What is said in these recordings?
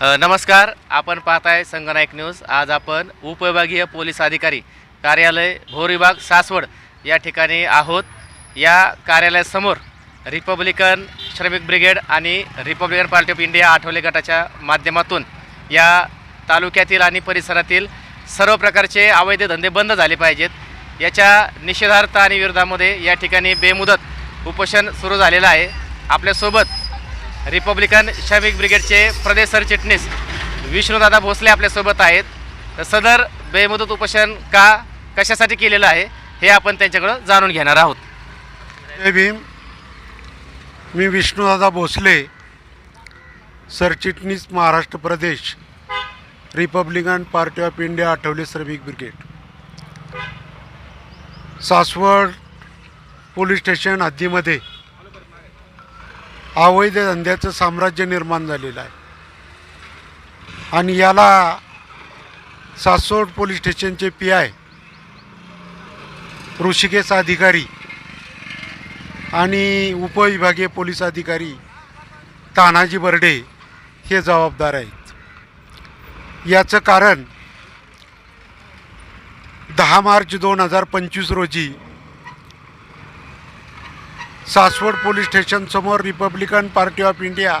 नमस्कार. आपण पाहताय संगनायक न्यूज. आज आपण उपविभागीय पोलीस अधिकारी कार्यालय भोर विभाग सासवड या ठिकाणी आहोत. या कार्यालयासमोर रिपब्लिकन श्रमिक ब्रिगेड आणि Republican Party of India Athawale गटाच्या माध्यमातून या तालुक्यातील आणि परिसरातील सर्व प्रकारचे अवैध धंदे बंद झाले पाहिजेत. याच्या निषेधार्थ आणि विरोधामध्ये या ठिकाणी बेमुदत उपोषण सुरू झालेलं आहे. आपल्यासोबत रिपब्लिकन श्रमिक ब्रिगेडचे प्रदेश सरचिटणीस विष्णूदादा भोसले आपल्यासोबत आहेत. तर सदर बेमुदत उपोषण का कशासाठी केलेलं आहे हे आपण त्यांच्याकडं जाणून घेणार आहोत. जय भीम. मी विष्णूदादा भोसले सरचिटणीस महाराष्ट्र प्रदेश Republican party of India Athawale श्रमिक ब्रिगेड. सासवड पोलीस स्टेशन हद्दीमध्ये अवैध धंद्याचं साम्राज्य निर्माण झालेलं आहे. आणि याला सासवड पोलीस स्टेशनचे पी आय ऋषिकेश अधिकारी आणि उपविभागीय पोलीस अधिकारी तानाजी बर्डे हे जबाबदार आहेत. याचं कारण दहा मार्च दोन हजार पंचवीस रोजी Saswad police स्टेशनसमोर Republican Party of India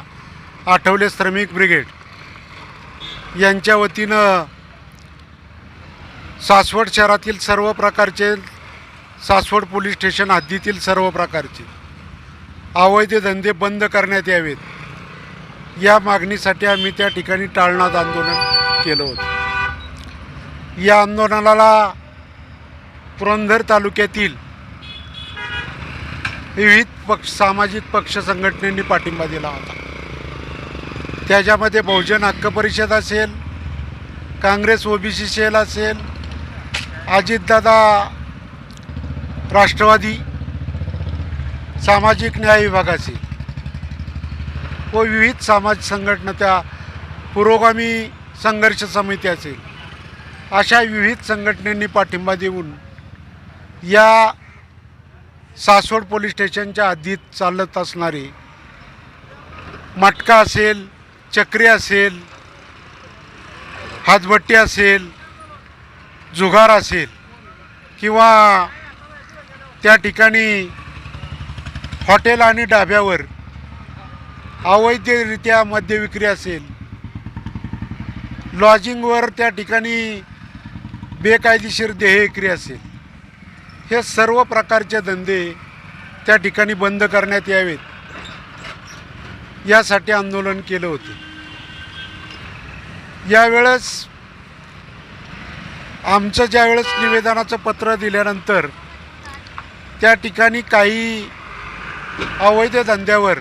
Athawale Shramik brigade. यांच्या वतीनं सासवड शहरातील सर्व प्रकारचे सासवड पोलीस स्टेशन हद्दीतील सर्व प्रकारचे अवैध धंदे बंद करण्यात यावेत. या मागणीसाठी आम्ही त्या ठिकाणी टाळण्यात आंदोलन केलं होतं. या आंदोलनाला पुरंदर तालुक्यातील विविध पक्ष सामाजिक पक्ष संघटनेनी पाठिंबा दिला होता. त्याच्यामध्ये बहुजन हक्क परिषद असेल काँग्रेस ओबीसी सेल असेल अजितदादा राष्ट्रवादी सामाजिक न्याय विभागाचे व विविध समाज संघटना त्या पुरोगामी संघर्ष समिती असेल. अशा विविध संघटनेनी पाठिंबा देऊन या सासवड पोलीस स्टेशनच्या हद्दीत चालत असणारे मटका असेल चक्री असेल हातभट्टी असेल जुगार असेल किंवा त्या ठिकाणी हॉटेल आणि डाब्यावर अवैधरित्या मद्य विक्री असेल लॉजिंगवर त्या ठिकाणी बेकायदेशीर देह विक्री असेल. हे सर्व प्रकारचे धंदे त्या ठिकाणी बंद करण्यात यावेत. यासाठी आंदोलन केलं होतं. यावेळेस आमचं ज्यावेळेस निवेदनाचं पत्र दिल्यानंतर त्या ठिकाणी काही अवैध धंद्यावर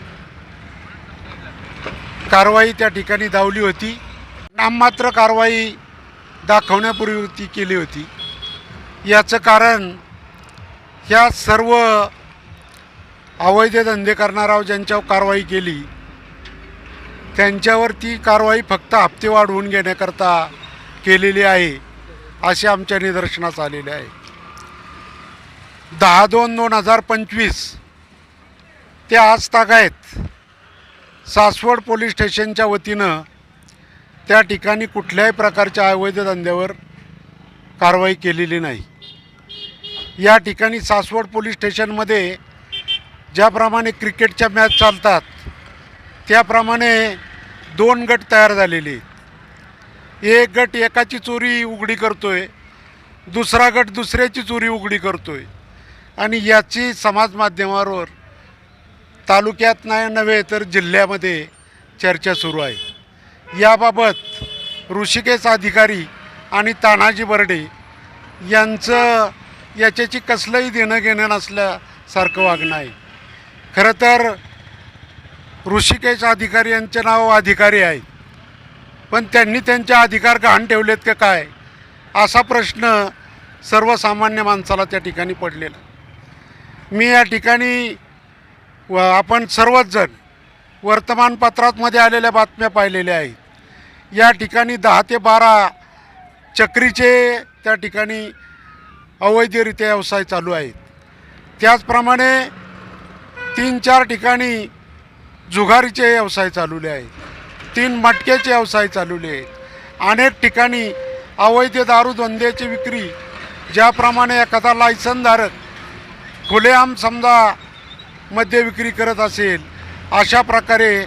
कारवाई त्या ठिकाणी धावली होती. नाममात्र कारवाई दाखवण्यापूर्वी ती केली होती. याचं कारण ह्या सर्व अवैध धंदे करणारा ज्यांच्यावर कारवाई केली त्यांच्यावर ती कारवाई फक्त हप्ते वाढवून घेण्याकरता केलेली आहे असे आमच्या निदर्शनास आलेले आहे. दहा दोन दोन हजार पंचवीस ते आज तागायत सासवड पोलीस स्टेशनच्या वतीनं त्या ठिकाणी कुठल्याही प्रकारच्या अवैध धंद्यावर कारवाई केलेली नाही. या ठिकाणी सासवड पोलीस स्टेशनमध्ये ज्याप्रमाणे क्रिकेटच्या मॅच चालतात त्याप्रमाणे दोन गट तयार झालेले एक गट एकाची चोरी उघडी करतो आहे दुसरा गट दुसऱ्याची चोरी उघडी करतो आहे आणि याची समाज माध्यमावर तालुक्यात नाही नव्हे तर जिल्ह्यामध्ये चर्चा सुरू आहे. याबाबत ऋषिकेश अधिकारी आणि तानाजी बर्डे यांचं याच्याची कसलंही देणं घेणं नसल्यासारखं वागणं आहे खरं तर ऋषिकेश अधिकारी यांचे नाव अधिकारी आहे. पण त्यांनी त्यांचे अधिकार गहाण ठेवलेत का काय? असा प्रश्न सर्वसामान्य माणसाला त्या ठिकाणी पडलेला. मी या ठिकाणी व आपण सर्वच जण वर्तमानपत्रातमध्ये आलेल्या बातम्या पाहिलेल्या आहेत. या ठिकाणी दहा ते बारा चक्रीचे त्या ठिकाणी अवैधरित्या व्यवसाय चालू आहेत. त्याचप्रमाणे तीन चार ठिकाणी जुगारीचे व्यवसाय चालवले आहेत. तीन मटक्याचे व्यवसाय चालवले आहेत. अनेक ठिकाणी अवैध दारू धंद्याची विक्री ज्याप्रमाणे एखादा लायसनधारक खुलेआम समजा मद्य विक्री करत असेल अशा प्रकारे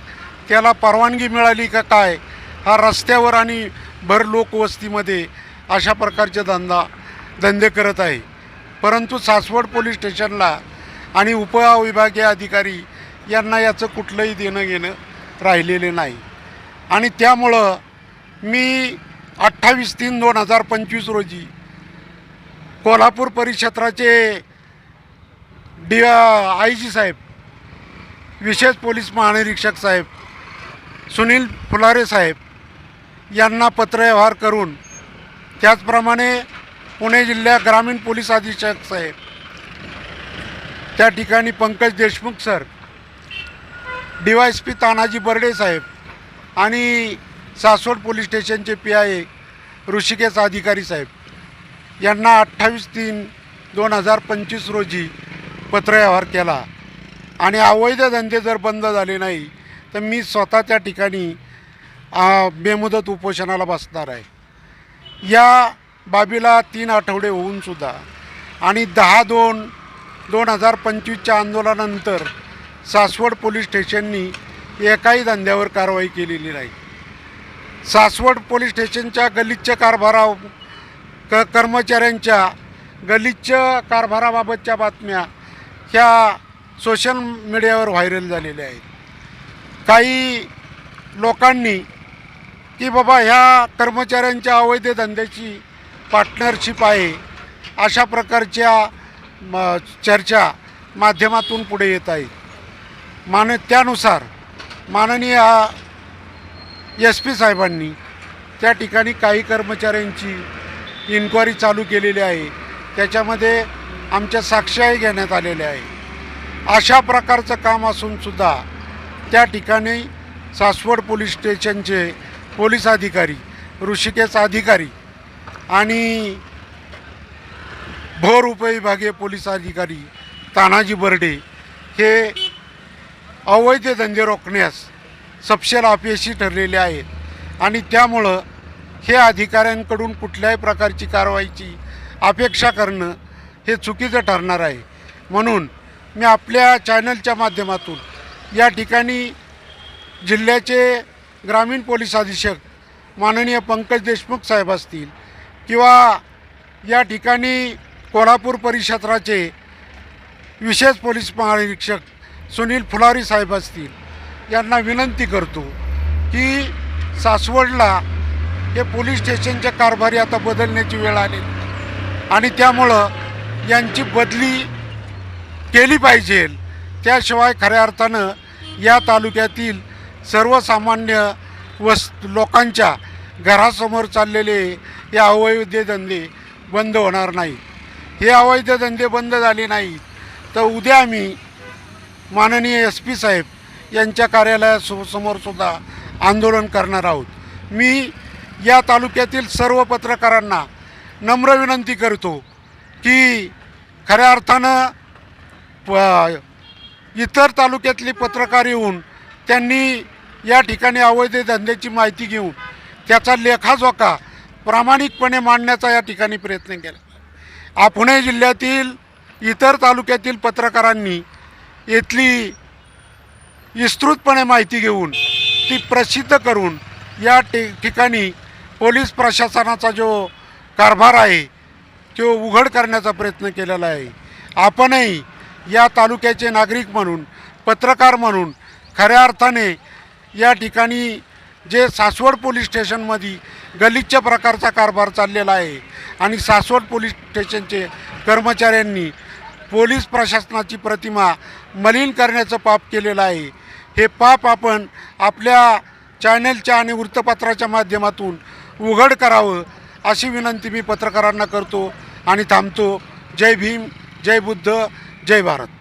त्याला परवानगी मिळाली का काय? हा रस्त्यावर आणि भर लोकवस्तीमध्ये अशा प्रकारचे धंदा धंदे करत आहे. परंतु सासवड पोलीस स्टेशनला आणि उपविभागीय अधिकारी यांना याचं कुठलंही देणं घेणं राहिलेले नाही. आणि त्यामुळं मी अठ्ठावीस तीन दोन हजार पंचवीस रोजी कोल्हापूर परिक्षेत्राचे डी आय जी साहेब विशेष पोलीस महानिरीक्षक साहेब सुनील फुलारे साहेब यांना पत्रव्यवहार करून त्याचप्रमाणे पुणे जिल्हा ग्रामीण पोलीस अधीक्षक साहेब. त्या ठिकाणी Pankaj Deshmukh sir D Y S P Tanaji Barde साहेब आणि सासवड पोलीस स्टेशनचे पी आय ऋषिकेश अधिकारी साहेब यांना अठ्ठावीस तीन दोन हजार पंचवीस रोजी पत्रव्यवहार केला. आणि अवैध धंदे जर बंद झाले नाही तर मी स्वतः त्या ठिकाणी बेमुदत उपोषणाला बसणार आहे. या बाबीला तीन आठवडे होऊनसुद्धा आणि दहा दोन दोन हजार पंचवीसच्या आंदोलनानंतर सासवड पोलीस स्टेशननी एकाही धंद्यावर कारवाई केलेली नाही. सासवड पोलीस स्टेशनच्या गलिच्छ कारभारा क कर्मचाऱ्यांच्या गलिच्छ कारभाराबाबतच्या बातम्या ह्या सोशल मीडियावर व्हायरल झालेल्या आहेत. काही लोकांनी की बाबा ह्या कर्मचाऱ्यांच्या अवैध धंद्याची पार्टनरशिप आहे. अशा प्रकारच्या म, चर्चा माध्यमातून पुढे येत आहेत मान त्यानुसार माननीय एस पी साहेबांनी त्या ठिकाणी काही कर्मचाऱ्यांची इन्क्वायरी चालू केलेली आहे. त्याच्यामध्ये आमच्या साक्ष्याही घेण्यात आलेल्या आहे अशा प्रकारचं काम असूनसुद्धा त्या ठिकाणी सासवड पोलीस स्टेशनचे पोलीस अधिकारी ऋषिकेश अधिकारी आणि भोर उपविभागीय पोलीस अधिकारी तानाजी बर्डे हे अवैध धंदे रोखण्यास सपशेल अपयशी ठरलेले आहेत. आणि त्यामुळं हे अधिकाऱ्यांकडून कुठल्याही प्रकारची कारवाईची अपेक्षा करणं हे चुकीचं ठरणार आहे. म्हणून मी आपल्या चॅनलच्या माध्यमातून या ठिकाणी जिल्ह्याचे ग्रामीण पोलीस अधीक्षक माननीय पंकज देशमुख साहेब असतील किंवा या ठिकाणी कोल्हापूर परिक्षेत्राचे विशेष पोलीस महानिरीक्षक सुनील फुलारी साहेब असतील यांना विनंती करतो की सासवडला हे पोलीस स्टेशनचे कारभारी आता बदलण्याची वेळ आली. आणि त्यामुळं यांची बदली केली पाहिजे. त्याशिवाय खऱ्या अर्थानं या तालुक्यातील सर्वसामान्य वस लोकांच्या घरासमोर चाललेले हे अवैध धंदे बंद होणार नाही. हे अवैध धंदे बंद झाले नाही तर उद्या आम्ही माननीय एस पी साहेब यांच्या कार्यालयासमोरसुद्धा आंदोलन करणार आहोत. मी या तालुक्यातील सर्व पत्रकारांना नम्र विनंती करतो की खऱ्या अर्थानं प इतर तालुक्यातली पत्रकार येऊन त्यांनी या ठिकाणी अवैध धंद्याची माहिती घेऊन त्याचा लेखाजोखा प्रामाणिकपणे मांडण्याचा या ठिकाणी प्रयत्न केला. आ पुणे जिल्ह्यातील इतर तालुक्यातील पत्रकारांनी इथली विस्तृतपणे माहिती घेऊन ती प्रसिद्ध करून या ठि ठिकाणी पोलीस प्रशासनाचा जो कारभार आहे तो उघड करण्याचा प्रयत्न केलेला आहे. आपणही या तालुक्याचे नागरिक म्हणून पत्रकार म्हणून खऱ्या अर्थाने या ठिकाणी जे सासवड पोलीस स्टेशनमध्ये गलिच्छ प्रकारचा कारभार चाललेला आहे आणि सासवड पोलीस स्टेशनचे कर्मचाऱ्यांनी पोलीस प्रशासनाची प्रतिमा मलिन करण्याचं पाप केलेलं आहे. हे पाप आपण आपल्या चॅनलच्या आणि वृत्तपत्राच्या माध्यमातून उघड करावं अशी विनंती मी पत्रकारांना करतो आणि थांबतो. जय भीम जय बुद्ध जय भारत.